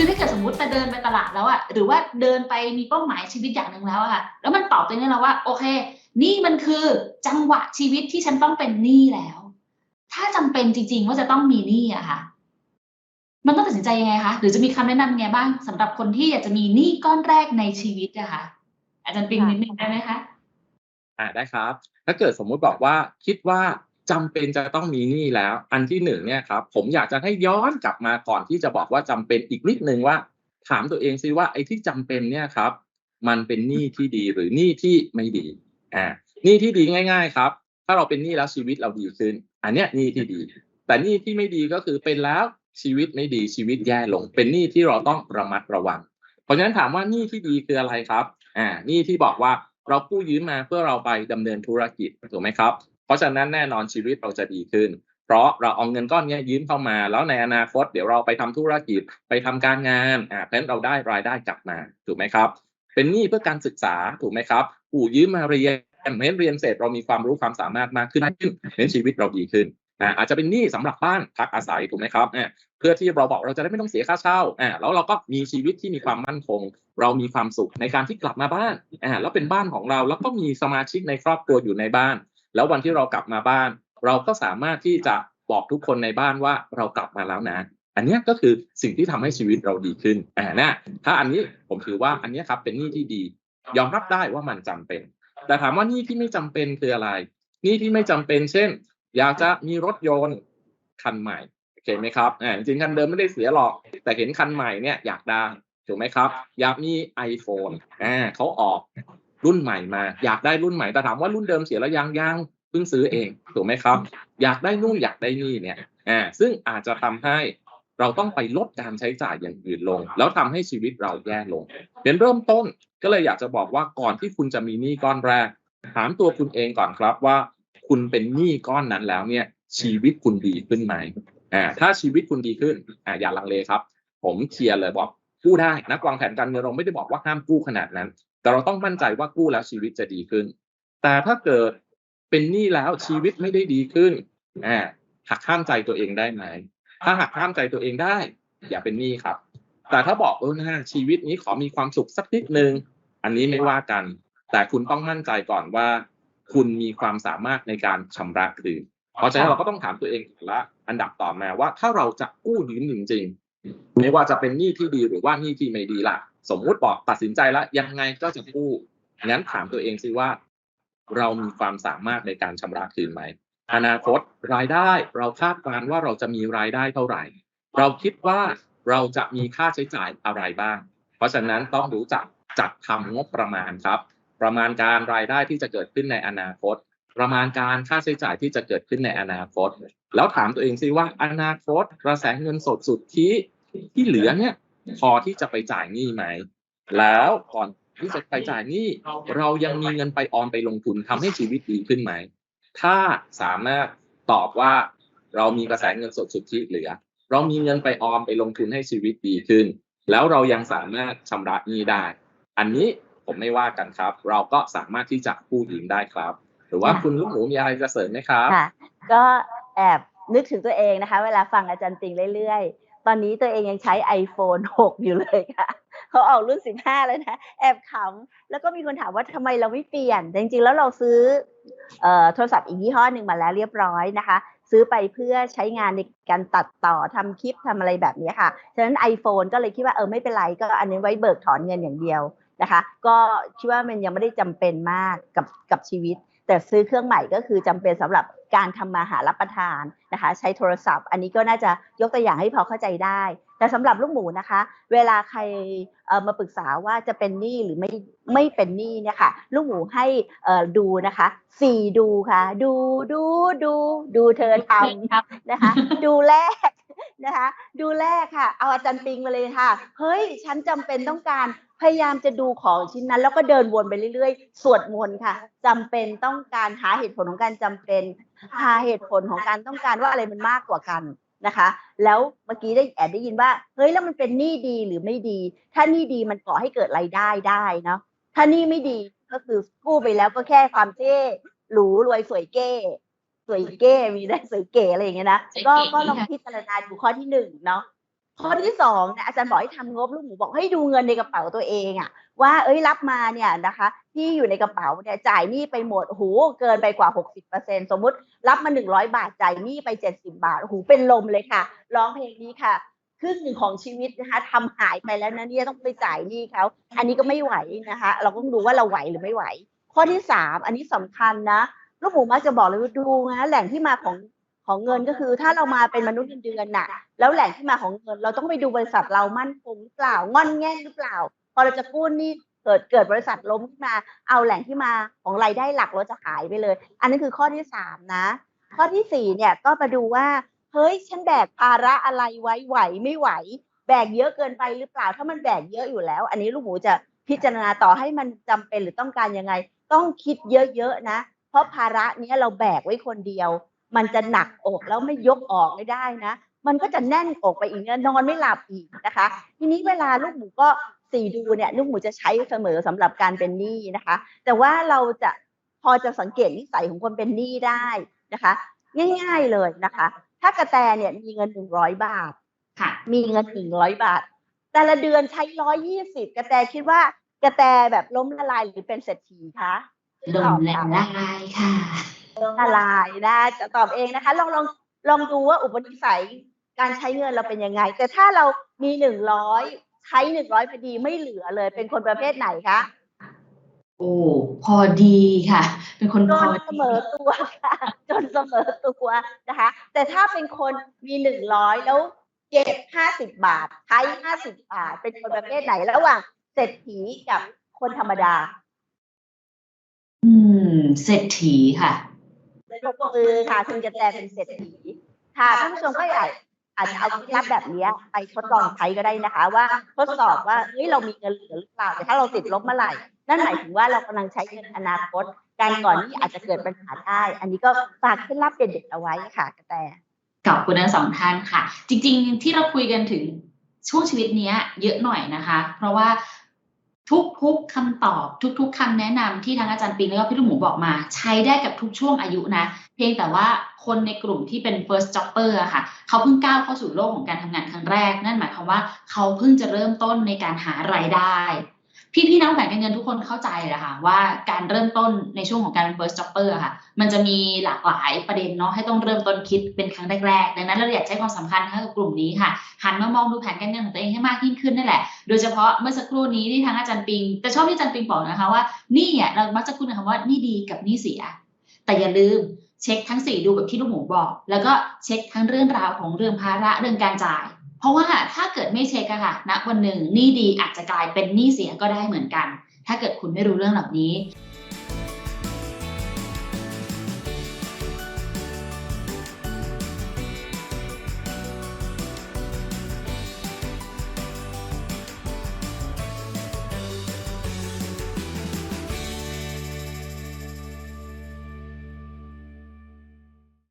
คือถ้าเกิดสมมติไปเดินไปตลาดแล้วอะหรือว่าเดินไปมีเป้าหมายชีวิตอย่างหนึ่งแล้วอะค่ะแล้วมันตอบตัวเองได้แล้วว่า โอเค นี่มันคือจังหวะชีวิตที่ฉันต้องเป็นหนี้แล้ว ถ้าจำเป็นจริง ๆ ว่าจะต้องมีหนี้อะค่ะ มันต้องตัดสินใจยังไงคะหรือจะมีคำแนะนำยังไงบ้างสำหรับคนที่อยากจะมีหนี้ก้อนแรกในชีวิตอะค่ะอาจารย์ปิงนิดนึงได้ไหมคะอ่าได้ครับ ถ้าเกิดสมมุติบอกว่าคิดว่า จำเป็นจะต้องมีหนี้แล้ว อันที่หนึ่งเนี่ยครับ ผมอยากจะให้ย้อนกลับมาก่อนที่จะบอกว่าจำเป็นอีกนิดนึงว่า ถามตัวเองซิว่าไอ้ที่จำเป็นเนี่ยครับ มันเป็นหนี้ที่ดีหรือหนี้ที่ไม่ดีอ่าหนี้ที่ดีง่าย ๆ ครับ ถ้าเราเป็นหนี้แล้วชีวิตเราดีขึ้น อันเนี้ยหนี้ที่ดี แต่หนี้ที่ไม่ดีก็คือเป็นแล้วชีวิตไม่ดีชีวิตแย่ลง เป็นหนี้ที่เราต้องระมัดระวัง เพราะฉะนั้นถามว่าหนี้ที่ดีคืออะไรครับอ่าหนี้ที่บอกว่าเรากู้ยืมมาเพื่อเราไปดำเนินธุรกิจถูกไหมครับ เพราะฉะนั้นแน่นอนชีวิตเราจะดีขึ้น เพราะเราเอาเงินก้อนนี้ยืมเข้ามา แล้วในอนาคตเดี๋ยวเราไปทำธุรกิจไปทำการงานอ่าเพราะนั้นเราได้รายได้กลับมาถูกไหมครับ เป็นหนี้เพื่อการศึกษาถูกไหมครับกู้ยืมมาเรียนเน้นเรียนเสร็จเรามีความรู้ความสามารถมากขึ้นเน้นชีวิตเราดีขึ้นอ่าอาจจะเป็นหนี้สำหรับบ้านพักอาศัยถูกไหมครับเพื่อที่เราบอกเราจะได้ไม่ต้องเสียค่าเช่าแล้วเราก็มีชีวิตที่มีความมั่นคง เรามีความสุขในการที่กลับมาบ้านแล้วเป็นบ้านของเราแล้วก็มีสมาชิกในครอบครัวอยู่ในบ้าน แล้ววันที่เรากลับมาบ้าน เราก็สามารถที่จะบอกทุกคนในบ้านว่าเรากลับมาแล้วนะ อันนี้ก็คือสิ่งที่ทำให้ชีวิตเราดีขึ้นอ่านะถ้าอันนี้ผมถือว่าอันนี้ครับเป็นหนี้ที่ดี ยอมรับได้ว่ามันจำเป็น แต่ถามว่าหนี้ที่ไม่จำเป็นคืออะไรหนี้ที่ไม่จำเป็น เช่น อยากจะมีรถยนต์คันใหม่โอเคไหมครับอ่าจริงคันเดิมไม่ได้เสียหรอก แต่เห็นคันใหม่เนี่ยอยากได้ถูกไหมครับ อยากมี iPhone อ่าเขาออก รุ่นใหม่มา อยากได้รุ่นใหม่แต่ถามว่ารุ่นเดิมเสียแล้วยังยังเพิ่งซื้อเองถูกไหมครับ อยากได้นู่นอยากได้นี่เนี่ยอ่าซึ่งอาจจะทำให้เราต้องไปลดการใช้จ่ายอย่างอื่นลง แล้วทำให้ชีวิตเราแย่ลงเป็นเริ่มต้นก็เลยอยากจะบอกว่าก่อนที่คุณจะมีหนี้ก้อนแรก ถามตัวคุณเองก่อนครับว่า คุณเป็นหนี้ก้อนนั้นแล้วเนี่ย ชีวิตคุณดีขึ้นไหมอ่าถ้าชีวิตคุณดีขึ้นอ่าอย่าลังเลครับ ผมเคลียร์เลยบอกกู้ได้นักวางแผนการเงินเราไม่ได้บอกว่าห้ามกู้ขนาดนั้น แต่เราต้องมั่นใจว่ากู้แล้วชีวิตจะดีขึ้น แต่ถ้าเกิดเป็นหนี้แล้วชีวิตไม่ได้ดีขึ้นอ่าหักห้ามใจตัวเองได้ไหมถ้าหักห้ามใจตัวเองได้ อย่าเป็นหนี้ครับ แต่ถ้าบอกเออนะชีวิตนี้ขอมีความสุขสักนิดนึง อันนี้ไม่ว่ากัน แต่คุณต้องมั่นใจก่อนว่า คุณมีความสามารถในการชำระคืนเพราะฉะนั้นเราก็ต้องถามตัวเองก่อนละอันดับต่อมาว่าถ้าเราจะกู้ยืมจริงๆไม่ว่าจะเป็นหนี้ที่ดีหรือว่าหนี้ที่ไม่ดีล่ะ สมมุติบอกตัดสินใจแล้วยังไงก็จะกู้งั้นถามตัวเองสิว่า เรามีความสามารถในการชำระคืนไหมอนาคตรายได้เราคาดการณ์ว่าเราจะมีรายได้เท่าไหร่ เราคิดว่าเราจะมีค่าใช้จ่ายอะไรบ้าง เพราะฉะนั้นต้องรู้จักจัดทำงบประมาณครับ ประมาณการรายได้ที่จะเกิดขึ้นในอนาคต ประมาณการค่าใช้จ่ายที่จะเกิดขึ้นในอนาคต แล้วถามตัวเองสิว่าอนาคตกระแสเงินสดสุดที่ที่เหลือเนี่ย พอที่จะไปจ่ายหนี้ไหม แล้วก่อนที่จะไปจ่ายหนี้เรายังมีเงินไปออมไปลงทุนทำให้ชีวิตดีขึ้นไหม ถ้าสามารถตอบว่าเรามีกระแสเงินสดสุดที่เหลือ เรามีเงินไปออมไปลงทุนให้ชีวิตดีขึ้น แล้วเรายังสามารถชำระหนี้ได้ อันนี้ผมไม่ว่ากันครับ เราก็สามารถที่จะกู้ยืมได้ครับ หรือว่าคุณลูกหมูมีอะไรจะเสริมไหมครับค่ะก็แอบนึกถึงตัวเองนะคะ เวลาฟังอาจารย์ติงเรื่อยๆ ตอนนี้ตัวเองยังใช้ iPhone 6 อยู่เลยค่ะเขาออกรุ่น 15 แล้วนะ แอบขำ แล้วก็มีคนถามว่าทำไมเราไม่เปลี่ยน จริงๆ แล้วเราซื้อออโทรศัพท์อีกยี่ห้อหนึ่งมาแล้วเรียบร้อยนะคะ ซื้อไปเพื่อใช้งานในการตัดต่อทำคลิปทำอะไรแบบนี้ค่ะ ฉะนั้น iPhone ก็เลยคิดว่าเออไม่เป็นไร ก็อันนี้ไว้เบิกถอนเงินอย่างเดียวนะคะ ก็คิดว่ามันยังไม่ได้จำเป็นมากกับกับชีวิต แต่ซื้อเครื่องใหม่ก็คือจำเป็นสำหรับการทำมาหารับประทานนะคะ ใช้โทรศัพท์ อันนี้ก็น่าจะยกตัวอย่างให้พอเข้าใจได้ แต่สำหรับลูกหมูนะคะ เวลาใครเอ่อมาปรึกษาว่าจะเป็นหนี้หรือไม่ไม่เป็นหนี้เนี่ยค่ะลูกหมูให้เอ่อดูนะคะสี่ดูค่ะ ดูดูดูดูเธอทำนะคะ ดูแรกนะคะ ดูแรกค่ะ เอาอาจารย์ปิงมาเลยค่ะ เฮ้ย ฉันจำเป็นต้องการ พยายามจะดูของชิ้นนั้น แล้วก็เดินวนไปเรื่อยๆ สวดมนต์ค่ะจำเป็นต้องการหาเหตุผลของการจำเป็น หาเหตุผลของการต้องการว่าอะไรมันมากกว่ากันนะคะ แล้วเมื่อกี้ได้แอบได้ยินว่า เฮ้ยแล้วมันเป็นหนี้ดีหรือไม่ดี ถ้าหนี้ดีมันก่อให้เกิดรายได้ได้เนาะถ้าหนี้ไม่ดีก็คือกู้ไปแล้วก็แค่ความเท่หรูรวยสวยเก้สวยเก้มีได้สวยเก๋อะไรอย่างเงี้ยนะก็ก็ลองพิจารณาดูข้อที่หนึ่งเนาะ ข้อที่สองเนี่ยอาจารย์บอกให้ทำงบลูกหมูบอกให้ดูเงินในกระเป๋าตัวเองอะว่าเอ้ยรับมาเนี่ยนะคะ ที่อยู่ในกระเป๋าเนี่ยจ่ายหนี้ไปหมดโอ้โหเกินไปกว่า 60%สมมุติรับมา100 บาทจ่ายหนี้ไป 70 บาทโอ้โหเป็นลมเลยค่ะร้องเพลงนี้ค่ะครึ่งหนึ่งของชีวิตนะคะทำหายไปแล้วนะเนี่ยต้องไปจ่ายหนี้เขาอันนี้ก็ไม่ไหวนะคะ เราก็ต้องดูว่าเราไหวหรือไม่ไหว ข้อที่สามอันนี้สำคัญนะลูกหมูมักจะบอกเลยว่าดูนะแหล่งที่มาของ ของเงินก็คือถ้าเรามาเป็นมนุษย์เงินเดือนน่ะ แล้วแหล่งที่มาของเงิน เราต้องไปดูบริษัทเรามั่นคงหรือเปล่างอนแง่นหรือเปล่า พอเราจะกู้หนี้เกิดเกิดบริษัทล้มขึ้นมา เอาแหล่งที่มาของรายได้หลักเราจะหายไปเลย อันนี้คือข้อที่สามนะ ข้อที่สี่เนี่ยก็มาดูว่าเฮ้ยฉันแบกภาระอะไรไว้ไหวไม่ไหว แบกเยอะเกินไปหรือเปล่า ถ้ามันแบกเยอะอยู่แล้ว อันนี้ลูกหมูจะพิจารณาต่อให้มันจำเป็นหรือต้องการยังไง ต้องคิดเยอะๆนะ เพราะภาระเนี้ยเราแบกไว้คนเดียว มันจะหนักอกแล้วไม่ยกออกไม่ได้นะ มันก็จะแน่นอกไปอีกนะนอนไม่หลับอีกนะคะ ทีนี้เวลาลูกหมูก็สี่ดูเนี่ยลูกหมูจะใช้เสมอสำหรับการเป็นหนี้นะคะ แต่ว่าเราจะพอจะสังเกตนิสัยของคนเป็นหนี้ได้นะคะ ง่ายๆเลยนะคะ ถ้ากระแตเนี่ยมีเงินหนึ่งร้อยบาทค่ะ มีเงินหนึ่งร้อยบาท แต่ละเดือนใช้ร้อยยี่สิบกระแตคิดว่ากระแตแบบล้มละลายหรือเป็นเศรษฐีคะลมและลายค่ะ ล้มละลายนะจะตอบเองนะคะ ลองลองลองดูว่าอุปนิสัยการใช้เงินเราเป็นยังไง แต่ถ้าเรามีหนึ่งร้อยใช้หนึ่งร้อยพอดีไม่เหลือเลย เป็นคนประเภทไหนคะโอ้พอดีค่ะ เป็นคนจพอนเสมอตัวค่ะจนเสมอตัวนะคะ แต่ถ้าเป็นคนมีหนึ่งร้อยแล้วเก็บห้าสิบบาท ใช้ห้าสิบบาท เป็นคนประเภทไหนระหว่างเศรษฐีกับคนธรรมดา อืมเศรษฐีค่ะ ปรบมือค่ะคุณจะแตเป็นเศรษฐีค่ะท่านผู้ชมก็อยากอาจจะเอาเคล็ดลับแบบเนี้ยไปทดลองใช้ก็ได้นะคะ ว่าทดสอบว่าเฮ้ยเรามีเงินเหลือหรือเปล่าแต่ถ้าเราติดลบเมื่อไหร่นั่นหมายถึงว่าเรากำลังใช้เงินอนาคต การก่อนที่อาจจะเกิดปัญหาได้ อันนี้ก็ฝากเคล็ดลับเด็ดๆเอาไว้ค่ะกระแตขอบคุณทั้งสองท่านค่ะ จริง ๆ ที่เราคุยกันถึงช่วงชีวิตเนี้ยเยอะหน่อยนะคะ เพราะว่า ทุกๆคำตอบทุก ๆคำแนะนำที่ทั้งอาจารย์ปิงแล้วก็พี่ลูกหมูบอกมา ใช้ได้กับทุกช่วงอายุนะ เพียงแต่ว่าคนในกลุ่มที่เป็น first jobber อะค่ะ เขาเพิ่งก้าวเข้าสู่โลกของการทำงานครั้งแรก นั่นหมายความว่าเขาเพิ่งจะเริ่มต้นในการหารายได้ พี่ๆนักแบ่งการเงินทุกคนเข้าใจแหละค่ะว่าการเริ่มต้นในช่วงของการเป็น first jobber ค่ะ มันจะมีหลากหลายประเด็นเนาะให้ต้องเริ่มต้นคิดเป็นครั้งแรกๆดังนั้นเราอยากใช้ความสำคัญให้กับกลุ่มนี้ค่ะหันมามองดูแผนการเงินของตัวเองให้มากยิ่งขึ้นนั่นแหละโดยเฉพาะเมื่อสักครู่นี้ที่ทางอาจารย์ปิง แต่ชอบที่อาจารย์ปิงบอกนะคะว่านี่อะเรามักจะพูดคำว่านี่ดีกับนี่เสีย แต่อย่าลืมเช็คทั้งสี่ดูแบบที่ลูกหมูบอก แล้วก็เช็คทั้งเรื่องราวของเรื่องภาระเรื่องการจ่าย เพราะว่าถ้าเกิดไม่เช็คอะค่ะณวันหนึ่งหนี้ดีอาจจะกลายเป็นหนี้เสียก็ได้เหมือนกัน ถ้าเกิดคุณไม่รู้เรื่องเหล่านี้